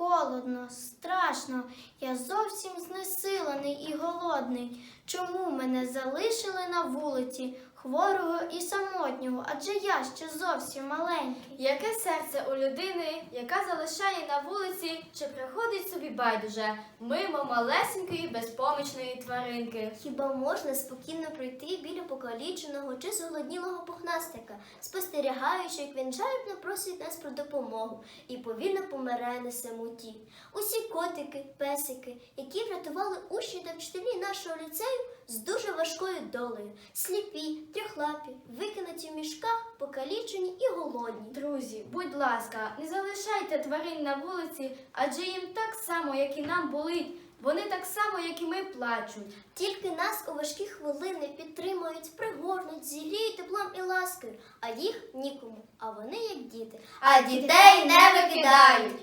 холодно, страшно. Я зовсім знесилений і голодний. Чому мене залишили на вулиці, хворого і самотнього, адже я ще зовсім маленький. Яке серце у людини, яка залишає на вулиці чи приходить собі байдуже мимо малесенької безпомічної тваринки? Хіба можна спокійно пройти біля покаліченого чи зголоднілого пухнастика, спостерігаючи, як він жалібно просить нас про допомогу і повільно помирає на самоті? Усі котики, песики, які врятували учні та вчителі нашого ліцею з дуже долею, сліпі, трьохлапі, викинуті в мішках, покалічені і голодні. Друзі, будь ласка, не залишайте тварин на вулиці, адже їм так само, як і нам болить. Вони так само, як і ми плачуть. Тільки нас у важкі хвилини підтримують, пригорнуть, зіліють теплом і ласкою, а їх нікому, а вони як діти. А дітей не викидають.